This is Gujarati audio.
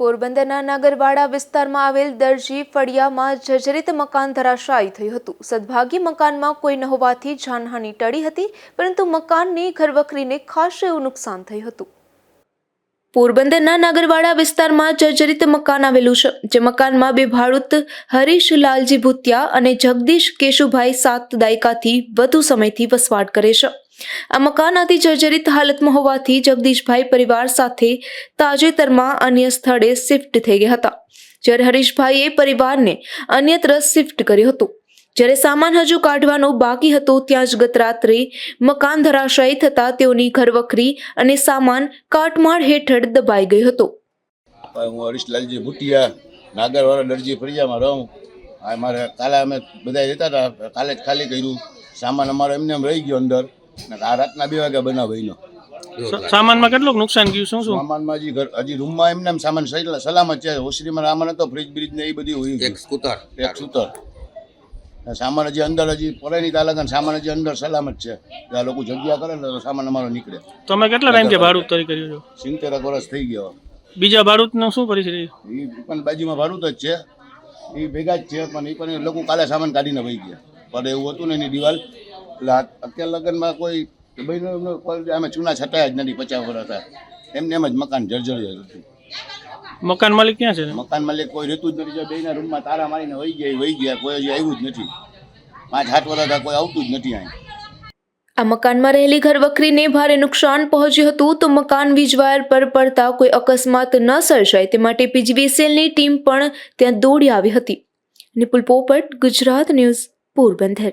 પોરબંદરના નાગરવાડા વિસ્તારમાં આવેલ દરજી ફળિયામાં જર્જરિત મકાન ધરાશાયી થયું હતું. સદભાગી મકાનમાં કોઈ ન હોવાથી જાનહાની ટળી હતી, પરંતુ મકાનની ઘરવખરીને ખાસ એવું નુકસાન થયું હતું. પોરબંદરના નાગરવાડા વિસ્તારમાં જર્જરિત મકાન આવેલું છે, જે મકાનમાં બે ભાડૂત હરીશ લાલજી ભૂતિયા અને જગદીશ કેશુભાઈ સાત દાયકાથી વધુ સમયથી વસવાટ કરે છે. આ મકાન અતિ જર્જરિત હાલતમાં હોવાથી જગદીશભાઈ પરિવાર સાથે તાજેતરમાં અન્ય સ્થળે શિફ્ટ થઈ ગયા હતા. જ્યારે હરીશભાઈએ પરિવારને અન્યત્ર શિફ્ટ કર્યું હતું. જ્યારે સામાન હજુ કાઢવાનો બાકી હતો, ત્યાં જ ગત રાત્રે મકાન ધરાશાયી થતા તેઓની ઘરવખરી અને સામાન કાટમાળ હેઠળ દબાઈ ગયો હતો. હું હરીશલાલજી ભુટિયા, નાગરવાળા દરજી ફરિયામાં રહું. મારે કાલે અમે બધા રહેતા હતા, કાલે જ ખાલી કર્યું. સામાન અમારો એમને એમ રહી ગયો અંદર. આ રાતના બે વાગ્યા બનાવ એનો સામાનમાં કેટલું નુકસાન ગયું શું શું? સામાનમાં હજી હજી રૂમમાં એમને એમ સામાન સલામત છે. ઓસરીમાં સામાન હતો ફ્રીજ બ્રિજ ને એ બધી હોય એક સ્કૂટર. એક ને સામાન હજી અંદર હજી પરેની તાલક સામાન હજી અંદર સલામત છે. આ લોકો જગ્યા કરે ને તો સામાન અમારો નીકળે. તમે કેટલા ટાઈમથી ભાડુત તરી કર્યું છો? સિત્તેર વર્ષ થઈ ગયો. બીજા ભાડૂતનું શું પરિસ્થિતિ? એ પણ બાજુમાં ભાડું જ છે. એ ભેગા જ છે પણ એ પણ લોકો કાલે સામાન કાઢીને વહી ગયા. પણ એવું હતું ને એની દિવાલ એટલે આ લગ્નમાં કોઈ બહેનો અમે ચૂના છટાયા જ નથી પચાસ વર્ષ હતા. એમને એમ જ મકાન જર્જરિત હતું. મકાન માલિક ક્યાં છે? મકાન માલિક કોઈ રહેતું જ નથી. જો બેના રૂમમાં તારા મારીને વહી ગયા વહી ગયા કોઈ હજી આવ્યું જ નથી. પાંચ સાત વર્ષ કોઈ આવતું જ નથી અહીં. આ મકાનમાં રહેલી ઘરવખરીને ભારે નુકસાન પહોંચ્યું હતું તો મકાન વીજવાયર પર પડતા કોઈ અકસ્માત ન સર્જાય તે માટે પીજીવીસીએલની ટીમ પણ ત્યાં દોડી આવી હતી. નિપુલ પોપટ ગુજરાત ન્યૂઝ પોરબંદર.